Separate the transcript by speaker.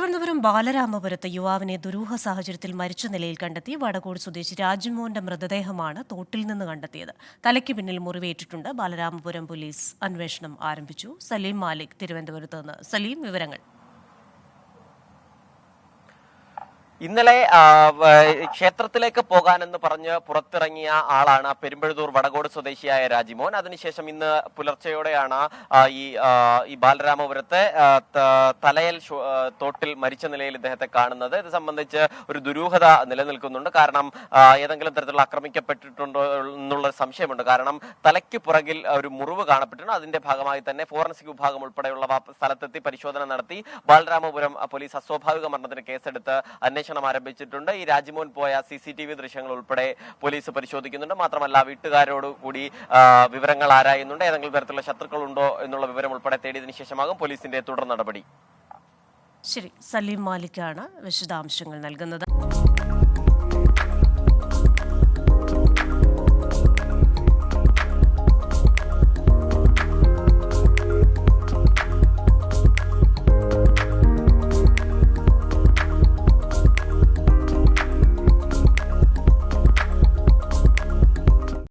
Speaker 1: തിരുവനന്തപുരം ബാലരാമപുരത്ത് യുവാവിനെ ദുരൂഹ സാഹചര്യത്തിൽ മരിച്ച നിലയിൽ കണ്ടെത്തി വടകോട് സ്വദേശി രാജ്മോഹന്റെ മൃതദേഹമാണ് തോട്ടിൽ നിന്ന് കണ്ടെത്തിയത്. തലയ്ക്ക് പിന്നിൽ മുറിവേറ്റിട്ടുണ്ട്. ബാലരാമപുരം പോലീസ് അന്വേഷണം ആരംഭിച്ചു. സലീം മാലിക് തിരുവനന്തപുരത്ത് നിന്ന്. സലീം വിവരങ്ങൾ.
Speaker 2: ഇന്നലെ ക്ഷേത്രത്തിലേക്ക് പോകാനെന്ന് പറഞ്ഞ് പുറത്തിറങ്ങിയ ആളാണ് പെരുമ്പഴുതൂർ വടകോട് സ്വദേശിയായ രാജിമോൻ. അതിനുശേഷം ഇന്ന് പുലർച്ചെയോടെയാണ് ഈ ഈ ബാലരാമപുരത്തെ തലയൽ തോട്ടിൽ മരിച്ച നിലയിൽ ഇദ്ദേഹത്തെ കാണുന്നത്. ഇത് സംബന്ധിച്ച് ഒരു ദുരൂഹത നിലനിൽക്കുന്നുണ്ട്. കാരണം ഏതെങ്കിലും തരത്തിലുള്ള ആക്രമിക്കപ്പെട്ടിട്ടുണ്ടോ എന്നുള്ള സംശയമുണ്ട്. കാരണം തലയ്ക്ക് പുറകിൽ ഒരു മുറിവ് കാണപ്പെട്ടിട്ടുണ്ട്. അതിന്റെ ഭാഗമായി തന്നെ ഫോറൻസിക് വിഭാഗം ഉൾപ്പെടെയുള്ള സ്ഥലത്തെത്തി പരിശോധന നടത്തി. ബാലരാമപുരം പോലീസ് അസ്വാഭാവിക മരണത്തിന് കേസെടുത്ത് അന്വേഷണം ആരംഭിച്ചിട്ടുണ്ട്. ഈ രാജ്മോൻ പോയ സി സി ടി വി ദൃശ്യങ്ങൾ ഉൾപ്പെടെ പോലീസ് പരിശോധിക്കുന്നുണ്ട്. മാത്രമല്ല വീട്ടുകാരോട് കൂടി വിവരങ്ങൾ ആരായുന്നുണ്ട്. ഏതെങ്കിലും തരത്തിലുള്ള ശത്രുക്കളുണ്ടോ എന്നുള്ള വിവരം ഉൾപ്പെടെ തേടിയതിനു ശേഷമാകും പോലീസിന്റെ തുടർ നടപടി.
Speaker 1: ശരി സലീം മാലിക്കാണ് വിശദാംശങ്ങൾ നൽകുന്നത്.